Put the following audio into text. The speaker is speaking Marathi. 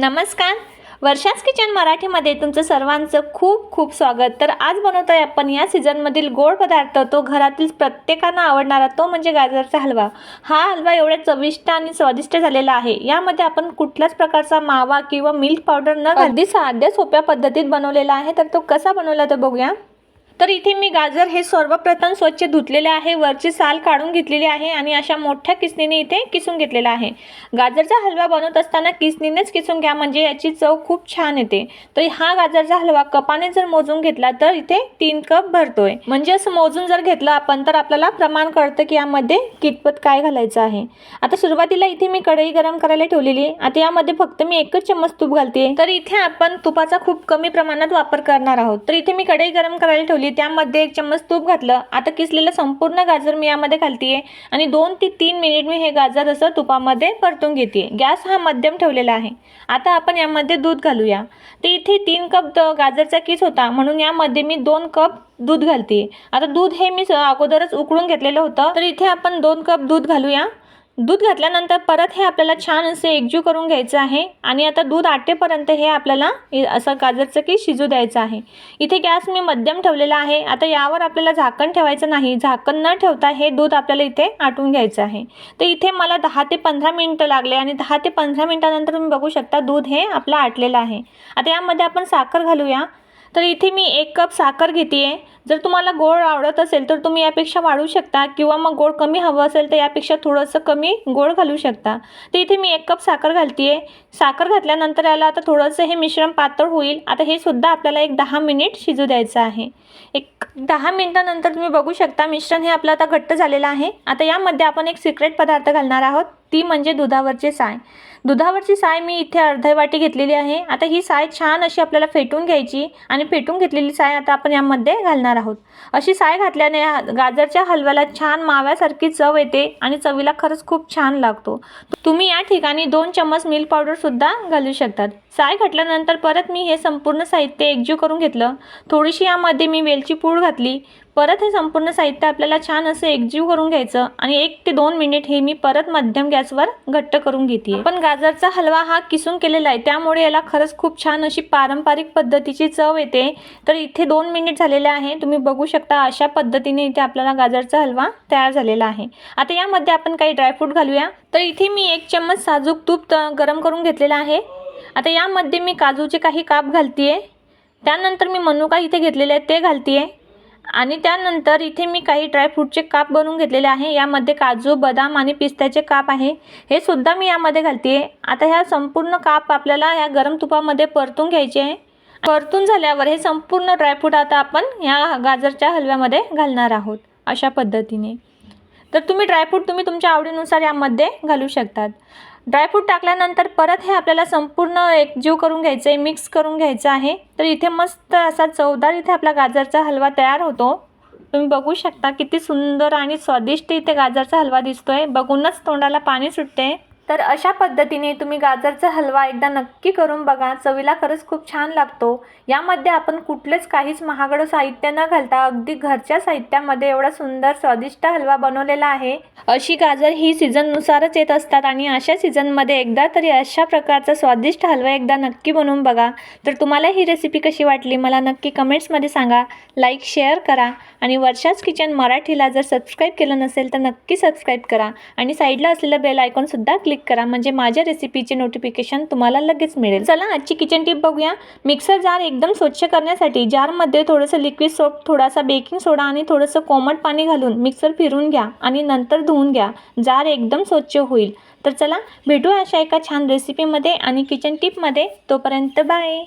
नमस्कार. वर्षास किचन मराठीमध्ये तुमचं सर्वांचं खूप खूप स्वागत. तर आज बनवतो आहे आपण या सीझनमधील गोड पदार्थ. तो घरातील प्रत्येकांना आवडणारा तो म्हणजे गाजरचा हलवा. हा हलवा एवढ्या चविष्ट आणि स्वादिष्ट झालेला आहे. यामध्ये आपण कुठल्याच प्रकारचा मावा किंवा मिल्क पावडर न अगदी साध्या सोप्या पद्धतीत बनवलेला आहे. तर तो कसा बनवला तर बघूया. तर इथे मी गाजर हे सर्वप्रथम स्वच्छ धुतलेले आहे. वरची साल काढून घेतलेली आहे आणि अशा मोठ्या किसणीने इथे किसून घेतलेला आहे. गाजरचा हलवा बनवत असताना किसणीनेच किसून घ्या म्हणजे याची चव खूप छान येते. तर हा गाजरचा हलवा कपाने जर मोजून घेतला तर इथे तीन कप भरतोय. म्हणजे असं मोजून जर घेतलं आपण तर आपल्याला प्रमाण कळतं की यामध्ये कितपत काय घालायचं आहे. आता सुरुवातीला इथे मी कढई गरम करायला ठेवलेली आहे. आता यामध्ये फक्त मी एकच चम्मच तूप घालते. तर इथे आपण तुपाचा खूप कमी प्रमाणात वापर करणार आहोत. तर इथे मी कढई गरम करायला ठेवली त्यामध्ये एक चम्मच तूप घातलं. आता किसलेलं संपूर्ण गाजर मी यामध्ये घालते आणि दोन ते तीन मिनिट मी हे गाजर असं तुपामध्ये परतून घेते गॅस हा मध्यम ठेवलेला आहे. आता आपण यामध्ये दूध घालूया. तर इथे तीन कप द- गाजरचा किस होता. म्हणून यामध्ये मी दोन कप दूध घालते आता दूध हे मी स- अगोदरच उकळून घेतलेलं होतं. तर इथे आपण दोन कप दूध घालूया. दूध घातल्यानंतर परत हे आपल्याला छान असे एकजीव करून घ्यायचं आहे आणि आता दूध आटेपर्यंत हे आपल्याला असं गाजरचं की शिजू द्यायचं आहे. इथे गॅस मी मध्यम ठेवलेला आहे. आता यावर आपल्याला झाकण ठेवायचं नाही. झाकण न ठेवता हे दूध आपल्याला इथे आटून घ्यायचं आहे. तर इथे मला दहा ते पंधरा मिनटं लागले आणि दहा ते पंधरा मिनटानंतर तुम्ही बघू शकता दूध हे आपलं आटलेलं आहे. आता यामध्ये आपण साखर घालूया. तर इथे मी एक कप साखर घेते आहे जर तुम्हाला गोड आवडत असेल तर तुम्ही यापेक्षा वाढवू शकता किंवा मग गोड कमी हवं असेल तर यापेक्षा थोडंसं कमी गोड घालू शकता. तर इथे मी एक कप साखर घालते आहे साखर घातल्यानंतर याला आता थोडंसं हे मिश्रण पातळ होईल. आता हे सुद्धा आपल्याला एक दहा मिनिट शिजू द्यायचं आहे. एक दहा मिनिटानंतर तुम्ही बघू शकता मिश्रण हे आपलं आता घट्ट झालेलं आहे. आता यामध्ये आपण एक सिक्रेट पदार्थ घालणार आहोत. ती म्हणजे दुधावरची साय. दुधावरची साय मी इथे अर्धा वाटी घेतलेली आहे. आता ही साय छान अशी आपल्याला फेटून घ्यायची आणि फेटून घेतलेली साय आता आपण यामध्ये घालणार आहोत. अशी साय घातल्याने गाजरच्या हलव्याला छान माव्यासारखी चव येते आणि चवीला खरंच खूप छान लागतो. तुम्ही या ठिकाणी दोन चम्मच मिल्क पावडरसुद्धा घालू शकतात. साय घातल्यानंतर परत मी हे संपूर्ण साहित्य एकजीव करून घेतलं. थोडीशी यामध्ये मी वेलची पूड घातली. परत हे संपूर्ण साहित्य आपल्याला छान असं एकजीव करून घ्यायचं आणि एक ते दोन मिनिट हे मी परत मध्यम गॅसवर घट्ट करून घेते. पण गाजरचा हलवा हा किसून केलेला आहे. त्यामुळे याला खरंच खूप छान अशी पारंपरिक पद्धतीची चव येते. तर इथे दोन मिनिट झालेले आहे. तुम्ही बघू शकता अशा पद्धतीने इथे आपल्याला गाजरचा हलवा तयार झालेला आहे. आता यामध्ये आपण काही ड्रायफ्रूट घालूया. तर इथे मी एक चम्मच साजूक तूप गरम करून घेतलेलं आहे. आता यामध्ये मी काजूचे काही काप घालते त्यानंतर मी मनुका इथे घेतलेले आहेत ते घालते आणि त्यानंतर इथे मी काही ड्रायफ्रूटचे काप बनवून घेतलेले आहे. यामध्ये काजू बदाम आणि पिस्त्याचे काप आहे. हे सुद्धा मी यामध्ये घालते. आता ह्या संपूर्ण काप आपल्याला या गरम तुपामध्ये परतून घ्यायचे आहे. परतून झाल्यावर हे संपूर्ण ड्रायफ्रूट आता आपण ह्या गाजरच्या हलव्यामध्ये घालणार आहोत अशा पद्धतीने. तर तुम्ही ड्रायफ्रूट तुम्ही तुमच्या आवडीनुसार यामध्ये घालू शकतात. ड्रायफ्रूट टाकल्यानंतर परत हे आपल्याला संपूर्ण एकजीव करून घ्यायचं आहे मिक्स करून घ्यायचं आहे. तर इथे मस्त असा चवदार इथे आपला गाजरचा हलवा तयार होतो. तुम्ही बघू शकता किती सुंदर आणि स्वादिष्ट इथे गाजरचा हलवा दिसतोय. बघूनच तोंडाला पाणी सुटते. तर अशा पद्धतीने तुम्ही गाजरचा हलवा एकदा नक्की करून बघा. चवीला खरंच खूप छान लागतो. यामध्ये आपण कुठलेच काहीच महागडं साहित्य न घालता अगदी घरच्या साहित्यामध्ये एवढा सुंदर स्वादिष्ट हलवा बनवलेला आहे. अशी गाजर ही सीझननुसारच येत असतात आणि अशा सीझनमध्ये एकदा तरी अशा प्रकारचा स्वादिष्ट हलवा एकदा नक्की बनवून बघा. तर तुम्हाला ही रेसिपी कशी वाटली मला नक्की कमेंट्समध्ये सांगा. लाईक शेअर करा आणि वर्षाच किचन मराठीला जर सबस्क्राईब केलं नसेल तर नक्की सबस्क्राईब करा. आणि साईडला असलेलं बेल आयकॉनसुद्धा क्लिक करा. म्हणजे माझ्या रेसिपीचे नोटिफिकेशन तुम्हाला लगेच मिळेल. चला आजची किचन टिप बघूया. मिक्सर जार एकदम स्वच्छ करण्यासाठी जारमध्ये थोडंसं लिक्विड सोप थोडासा बेकिंग सोडा आणि थोडंसं कोमट पाणी घालून मिक्सर फिरून घ्या आणि नंतर धुवून घ्या. जार एकदम स्वच्छ होईल. तर चला भेटू अशा एका छान रेसिपीमध्ये आणि किचन टिपमध्ये तोपर्यंत बाय